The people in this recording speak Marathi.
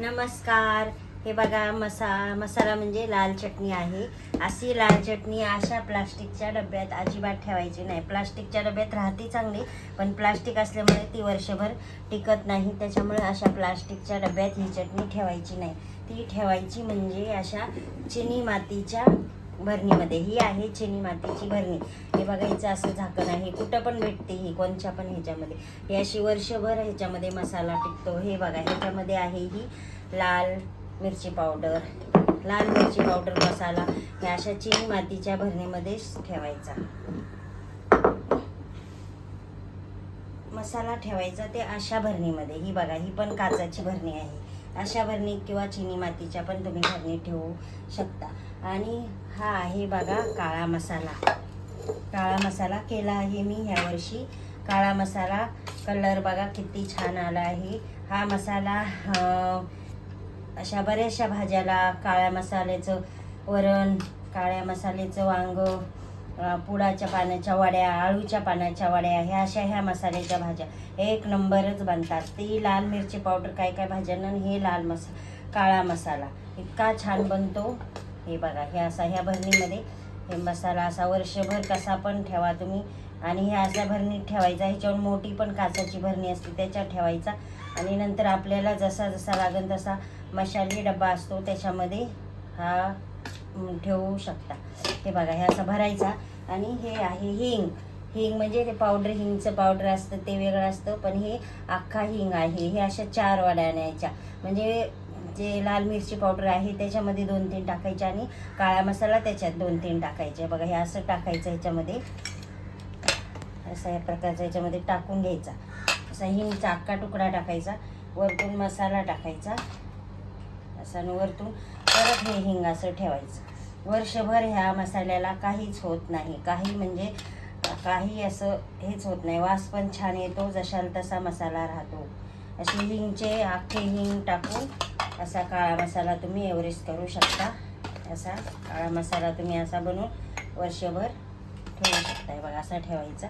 नमस्कार. हे बघा मसा मसाला म्हणजे लाल चटणी आहे. अशी लाल चटणी अशा प्लास्टिकच्या डब्यात अजिबात ठेवायची नाही. प्लास्टिकच्या डब्यात राहते चांगली पण प्लास्टिक असल्यामुळे ती वर्षभर टिकत नाही. त्याच्यामुळे अशा प्लास्टिकच्या डब्यात ही चटणी ठेवायची नाही. ती ठेवायची म्हणजे अशा चिनी मातीच्या भरणीमध्ये ही आहे चिनी मातीची भरणी. हे बघा हिचं असं झाकण आहे. कुठं पण भेटते ही कोणच्या पण ह्याच्यामध्ये. ही अशी वर्षभर ह्याच्यामध्ये मसाला टिकतो. हे बघा ह्याच्यामध्ये आहे ही लाल मिरची पावडर. लाल मिरची पावडर मसाला हे अशा चिनी मातीच्या भरणीमध्येच ठेवायचा. मसाला ठेवायचा ते अशा भरणीमध्ये. ही बघा ही पण काचाची भरणी आहे. अशा भरणीत किंवा चिनी मातीच्या पण तुम्ही भरणीत ठेवू शकता. आणि हा आहे बघा काळा मसाला. काळा मसाला केला आहे मी ह्यावर्षी काळा मसाला कलर बघा किती छान आला आहे. हा मसाला अशा बऱ्याचशा भाज्याला काळ्या मसाल्याचं वरण काळ्या मसाल्याचं वांग पुडाच्या पानाच्या वड्या आळूच्या पानाच्या वड्या ह्या अशा ह्या मसाल्याच्या भाज्या. एक नंबरच बनतात. ती लाल मिरची पावडर काय काय भाज्यांना हे लाल मसा काळा मसाला. इतका छान बनतो. हे बघा हे असा ह्या भरणीमध्ये. हे मसाला असा वर्षभर कसा पण ठेवा तुम्ही. आणि हे असा भरणीत ठेवायचा ह्याच्यावर मोठी पण काचाची भरणी असते त्याच्यात ठेवायचा. आणि नंतर आपल्याला जसा जसा लागेल तसा मशाली डब्बा असतो त्याच्यामध्ये हा ठेवू शकता. हे बघा हे असं भरायचा. आणि हे आहे हिंग. हिंग म्हणजे ते पावडर हिंगचं पावडर असतं ते वेगळं असतं पण हे अख्खा हिंग आहे. हे अशा चार वड्या न्यायच्या. म्हणजे जे लाल मिरची पावडर आहे त्याच्यामध्ये दोन तीन टाकायचे आणि काळा मसाला त्याच्यात दोन तीन टाकायचे. बघा हे असं टाकायचं ह्याच्यामध्ये. असा या प्रकारचा ह्याच्यामध्ये टाकून घ्यायचा. असा हिंगचा अख्खा तुकडा टाकायचा. वरतून मसाला टाकायचा. असं आणि वरतून परत हे हिंग असं ठेवायचं. वर्षभर ह्या मसाल्याला काहीच होत नाही. काही म्हणजे काही असं हेच होत नाही. वास पण छान येतो जशाल तसा मसाला राहतो. असे हिंगचे अख्खे हिंग टाकून असा काळा मसाला तुम्ही एव्हरेस्ट करू शकता. असा काळा मसाला तुम्ही असा बनवून वर्षभर ठेवू शकता बघा असा ठेवायचा.